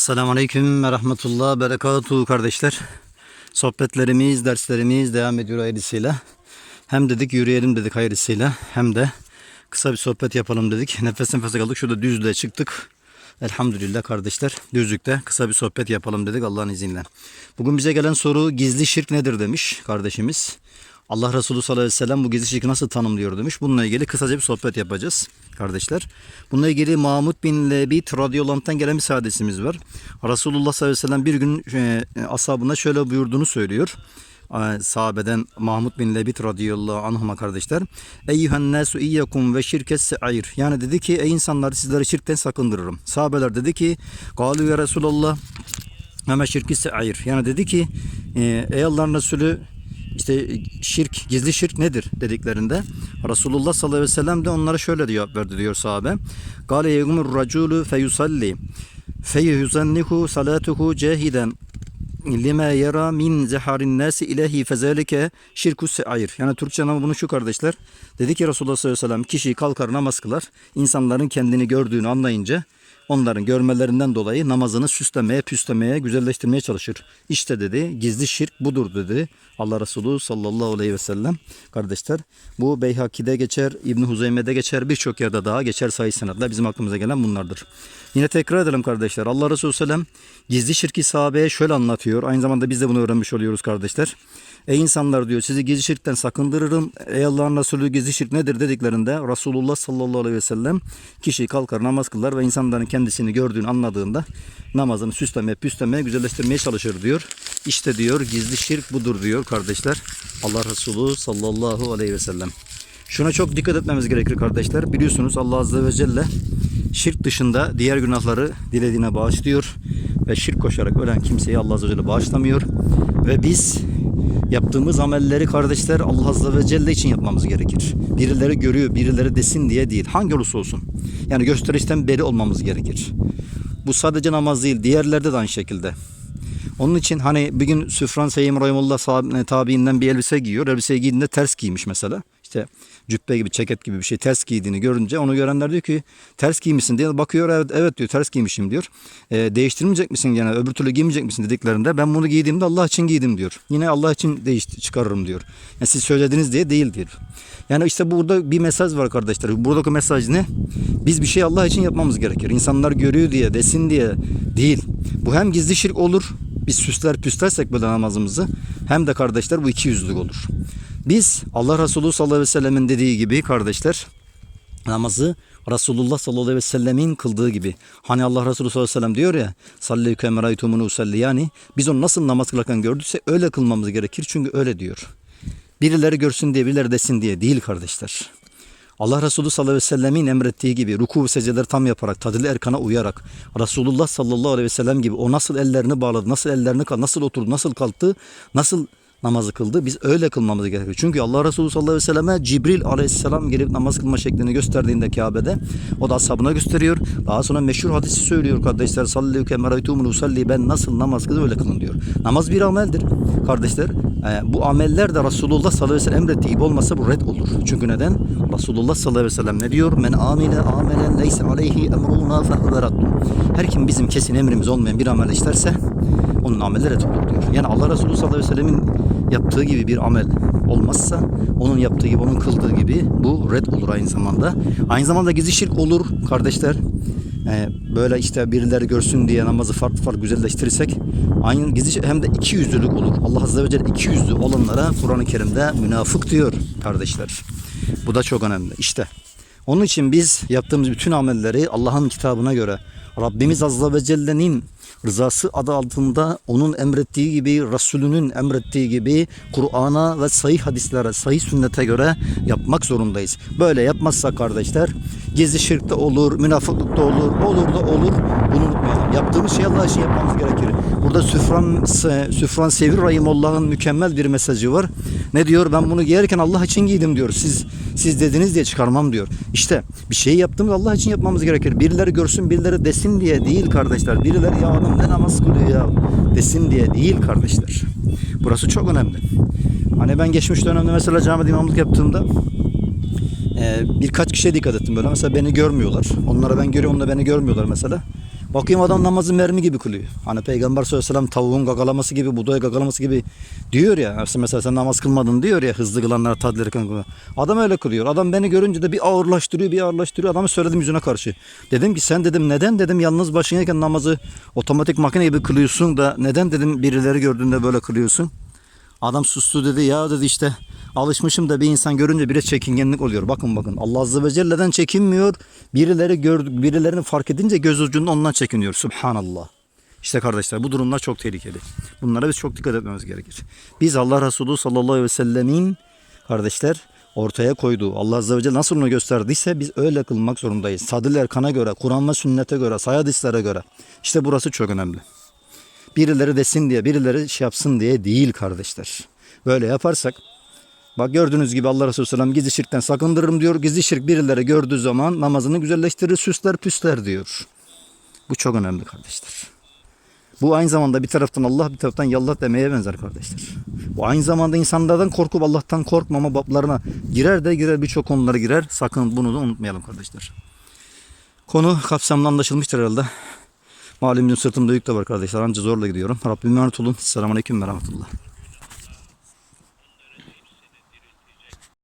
Selamun Aleyküm ve Rahmetullah Berekatuhu kardeşler. Sohbetlerimiz, derslerimiz devam ediyor hayırlısıyla. Hem dedik yürüyelim dedik hayırlısıyla hem de kısa bir sohbet yapalım dedik. Nefes nefese kaldık. Şurada düzlüğe çıktık. Elhamdülillah kardeşler. Düzlükte kısa bir sohbet yapalım dedik Allah'ın izniyle. Bugün bize gelen soru gizli şirk nedir demiş kardeşimiz. Allah Resulü sallallahu aleyhi ve sellem bu gizli şirki nasıl tanımlıyor demiş. Bununla ilgili kısaca bir sohbet yapacağız kardeşler. Bununla ilgili Mahmud bin Lebit radıyallahu gelen bir hadisimiz var. Resulullah sallallahu aleyhi ve sellem bir gün e, ashabına şöyle buyurduğunu söylüyor. E, Sahabeden Mahmud bin Lebit radıyallahu anhuma kardeşler. Eyyühen nasu iyyakum ve şirkes se'ayr. Yani dedi ki ey insanlar sizleri şirkten sakındırırım. Sahabeler dedi ki Galu ya Resulallah Meme şirki se'ayr. Yani dedi ki e, ey Allah'ın Resulü işte şirk, gizli şirk nedir dediklerinde Resulullah sallallahu aleyhi ve sellem de onlara şöyle cevap verdi diyor sahabe. Gale yegumur raculu feyusalli feyuzannihu salatuhu cahiden lima yara min zeharin nasi ilahi fezalike şirku se'ayr. Yani Türkçe anlamı bunu şu kardeşler. Dedi ki Resulullah sallallahu aleyhi ve sellem kişi kalkar namaz kılar. insanların kendini gördüğünü anlayınca onların görmelerinden dolayı namazını süslemeye, püslemeye, güzelleştirmeye çalışır. İşte dedi gizli şirk budur dedi Allah Resulü sallallahu aleyhi ve sellem. Kardeşler bu Beyhaki'de geçer, İbn Huzeyme'de geçer, birçok yerde daha geçer sayı senetler. Bizim aklımıza gelen bunlardır. Yine tekrar edelim kardeşler. Allah Resulü sellem gizli şirki sahabeye şöyle anlatıyor. Aynı zamanda biz de bunu öğrenmiş oluyoruz kardeşler. Ey insanlar diyor sizi gizli şirkten sakındırırım. Ey Allah'ın Resulü gizli şirk nedir dediklerinde Resulullah sallallahu aleyhi ve sellem kişi kalkar namaz kılar ve insanların kendisini gördüğünü anladığında namazını süslemeye, püslemeye, güzelleştirmeye çalışır diyor. İşte diyor gizli şirk budur diyor kardeşler. Allah Resulü sallallahu aleyhi ve sellem. Şuna çok dikkat etmemiz gerekir kardeşler. Biliyorsunuz Allah azze ve celle şirk dışında diğer günahları dilediğine bağışlıyor ve şirk koşarak ölen kimseyi Allah azze ve celle bağışlamıyor ve biz Yaptığımız amelleri kardeşler Allah Azze ve Celle için yapmamız gerekir. Birileri görüyor, birileri desin diye değil. Hangi olursa olsun. Yani gösterişten beri olmamız gerekir. Bu sadece namaz değil, diğerlerde de aynı şekilde. Onun için hani bir gün Süfran Seyyim Rahimullah tabiinden bir elbise giyiyor. Elbiseyi giydiğinde ters giymiş mesela. İşte cübbe gibi, ceket gibi bir şey ters giydiğini görünce onu görenler diyor ki ters giymişsin diye bakıyor evet evet diyor ters giymişim diyor. E, değiştirmeyecek misin gene öbür türlü giymeyecek misin dediklerinde ben bunu giydiğimde Allah için giydim diyor. Yine Allah için değiş çıkarırım diyor. Yani siz söylediniz diye değil diyor. Yani işte burada bir mesaj var kardeşler. Buradaki mesaj ne? Biz bir şey Allah için yapmamız gerekir. İnsanlar görüyor diye, desin diye değil. Bu hem gizli şirk olur. Biz süsler püslersek böyle namazımızı hem de kardeşler bu iki yüzlük olur. Biz Allah Resulü sallallahu aleyhi ve sellemin dediği gibi kardeşler namazı Resulullah sallallahu aleyhi ve sellemin kıldığı gibi. Hani Allah Resulü sallallahu aleyhi ve sellem diyor ya salli kemeraytumunu usalli yani biz onu nasıl namaz kılarken gördükse öyle kılmamız gerekir. Çünkü öyle diyor. Birileri görsün diye birileri desin diye değil kardeşler. Allah Resulü sallallahu aleyhi ve sellemin emrettiği gibi ruku ve secdeleri tam yaparak, tadili erkana uyarak Resulullah sallallahu aleyhi ve sellem gibi o nasıl ellerini bağladı, nasıl ellerini nasıl oturdu, nasıl kalktı, nasıl namazı kıldı. Biz öyle kılmamız gerekiyor. Çünkü Allah Resulü sallallahu aleyhi ve selleme Cibril aleyhisselam gelip namaz kılma şeklini gösterdiğinde Kabe'de o da ashabına gösteriyor. Daha sonra meşhur hadisi söylüyor kardeşler. Sallallahu kemeraytumun usalli ben nasıl namaz kıldım öyle kılın diyor. Namaz bir ameldir kardeşler. E, bu ameller de Resulullah sallallahu aleyhi ve sellem emrettiği gibi olmasa bu red olur. Çünkü neden? Resulullah sallallahu aleyhi ve sellem ne diyor? Men amile amelen leyse aleyhi emruna fehuveratun. Her kim bizim kesin emrimiz olmayan bir amel işlerse onun amelleri diyor. Yani Allah Resulü sallallahu aleyhi ve sellemin yaptığı gibi bir amel olmazsa onun yaptığı gibi onun kıldığı gibi bu red olur aynı zamanda. Aynı zamanda gizli şirk olur kardeşler. Ee, böyle işte birileri görsün diye namazı farklı farklı güzelleştirirsek aynı gizli hem de iki yüzlülük olur. Allah Azze ve Celle iki yüzlü olanlara Kur'an-ı Kerim'de münafık diyor kardeşler. Bu da çok önemli. İşte onun için biz yaptığımız bütün amelleri Allah'ın kitabına göre Rabbimiz Azze ve Celle'nin rızası adı altında onun emrettiği gibi, Resulünün emrettiği gibi Kur'an'a ve sahih hadislere, sahih sünnete göre yapmak zorundayız. Böyle yapmazsak kardeşler gizli şirkte olur, münafıklıkta olur, olur da olur. Bunu unutmayalım. Yaptığımız şey Allah için yapmamız gerekir. Burada Süfran, Süfran Sevir Rahimullah'ın mükemmel bir mesajı var. Ne diyor? Ben bunu giyerken Allah için giydim diyor. Siz siz dediniz diye çıkarmam diyor. İşte bir şey yaptığımız Allah için yapmamız gerekir. Birileri görsün, birileri desin diye değil kardeşler. Birileri ya adam ne namaz kılıyor ya desin diye değil kardeşler. Burası çok önemli. Hani ben geçmiş dönemde mesela camide imamlık yaptığımda birkaç kişiye dikkat ettim böyle. Mesela beni görmüyorlar. Onlara ben görüyorum, onlar beni görmüyorlar mesela. Bakayım adam namazı mermi gibi kılıyor. Hani Peygamber sallallahu aleyhi ve sellem tavuğun gagalaması gibi, budaya gagalaması gibi diyor ya. Mesela sen namaz kılmadın diyor ya hızlı kılanlar tadilirken kılanlar. Adam öyle kılıyor. Adam beni görünce de bir ağırlaştırıyor, bir ağırlaştırıyor. Adamı söyledim yüzüne karşı. Dedim ki sen dedim neden dedim yalnız başınayken namazı otomatik makine gibi kılıyorsun da neden dedim birileri gördüğünde böyle kılıyorsun. Adam sustu dedi ya dedi işte alışmışım da bir insan görünce bile çekingenlik oluyor. Bakın bakın Allah Azze ve Celle'den çekinmiyor. Birileri gördük, birilerini fark edince göz ucunda ondan çekiniyor. Subhanallah. İşte kardeşler bu durumlar çok tehlikeli. Bunlara biz çok dikkat etmemiz gerekir. Biz Allah Resulü sallallahu aleyhi ve sellemin kardeşler ortaya koyduğu Allah Azze ve Celle nasıl onu gösterdiyse biz öyle kılmak zorundayız. Sadil Erkan'a göre, Kur'an ve sünnete göre, sayı hadislere göre. İşte burası çok önemli. Birileri desin diye, birileri şey yapsın diye değil kardeşler. Böyle yaparsak Bak gördüğünüz gibi Allah Resulü Selam gizli şirkten sakındırırım diyor. Gizli şirk birileri gördüğü zaman namazını güzelleştirir, süsler püsler diyor. Bu çok önemli kardeşler. Bu aynı zamanda bir taraftan Allah bir taraftan yallah demeye benzer kardeşler. Bu aynı zamanda insanlardan korkup Allah'tan korkmama bablarına girer de girer birçok konulara girer. Sakın bunu da unutmayalım kardeşler. Konu kapsamlı anlaşılmıştır herhalde. Malumunuz sırtımda yük de var kardeşler. Anca zorla gidiyorum. Rabbim emanet olun. Selamun Aleyküm ve Rahmetullah.